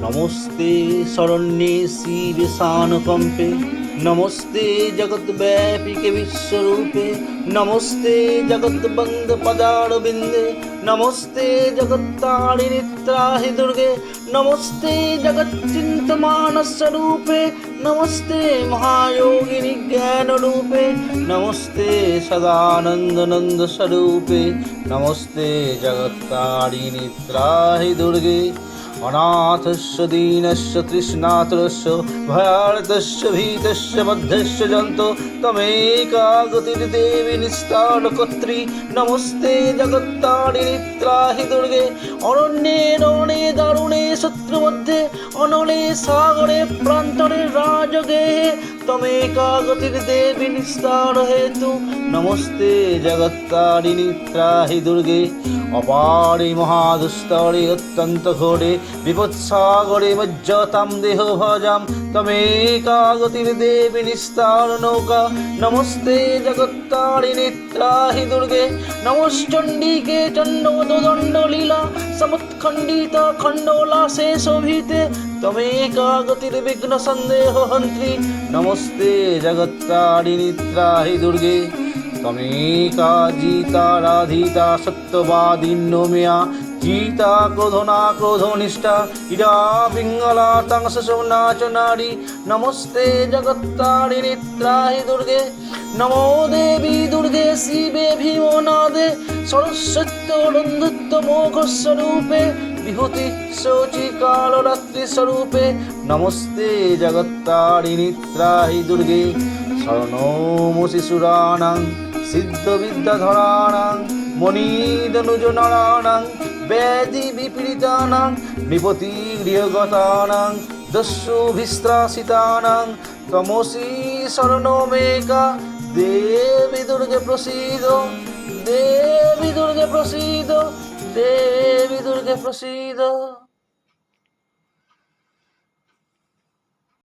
নমস্তে শরণ্যে শিবে সানুকম্পে নমস্তে জগদ্ব্যাপিকে বিশ্বরূপে নমস্তে জগদ্বন্দ পদারবিন্দে নমস্তে জগত্তারিণী দুর্গে নমস্তে জগচ্চিন্তমানস্বরূপে নমস্তে মহায়োগিনী জ্ঞানরূপে নমস্তে সদানন্দনন্দ স্বরূপে নমস্তে জগত্তারিণী ত্রাহি দুর্গে অনাথস্য দীনস্য তৃষ্ণাতুরস্য ভয়ার্তস্য ভীতস্য মধ্যস্য জন্ত তমেকা গতির্দেবী নিস্তারকর্ত্রী নমস্তে জগত্তারিণী ত্রাহি দুর্গে অরণ্যে রণে দারুণে শত্রুমধ্যে অনলে সাগরে প্রান্তরে রাজগেহে নিস্তার হেতু। নমস্তে জগত্তারিণী ত্রাহি দুর্গে। অপারে মহাদুস্তরে অত্যন্ত ঘোরে। বিপৎসাগরে মজ্জতাম দেহ ভজাম। তমেকা গতির্দেবী নিস্তার নৌকা। নমস্তে জগত্তারিণী ত্রাহি দুর্গে। নমশ্চণ্ডীকে চণ্ডদণ্ড লীলা। সমৎখণ্ডিত খণ্ডলা শেষ শোভিতে তমেকা গতির্বিঘ্ন সন্দেহ হন্ত্রী নমস্তে জগত্তারিণী ত্রাহি দুর্গে। তমেকা জিতা রাধিতা সত্যবাদিন্য মেয়া জিতা ক্রোধনা ক্রোধনিষ্ঠা ইরা পিঙ্গলা তাংশ নাচ নারী। নমস্তে জগত্তারিণী ত্রাহি দুর্গে। নমো দেবী দুর্গে শিবে ভীমনাদে। সরস্বত্য বন্ধুত্ব মোঘ স্বরূপে বিভূতি শোচি কালরাত্রি স্বরূপে। নমস্তে জগত্তারিণী ত্রাহি দুর্গে। শরণমসি সুরাণাং সিদ্ধবিদ্যাধরাণাং মণিদনুজ নরাণাং ব্যাধি বিপীড়িতানাং নৃপতি গৃহগতানাং দস্যুভিস্ত্রাসিতানাং। তমসি শরণমেকা, দেবী দুর্গে প্রসীদ, দেবী দুর্গে প্রসীদ, দেবী দুর্গে প্রসীদ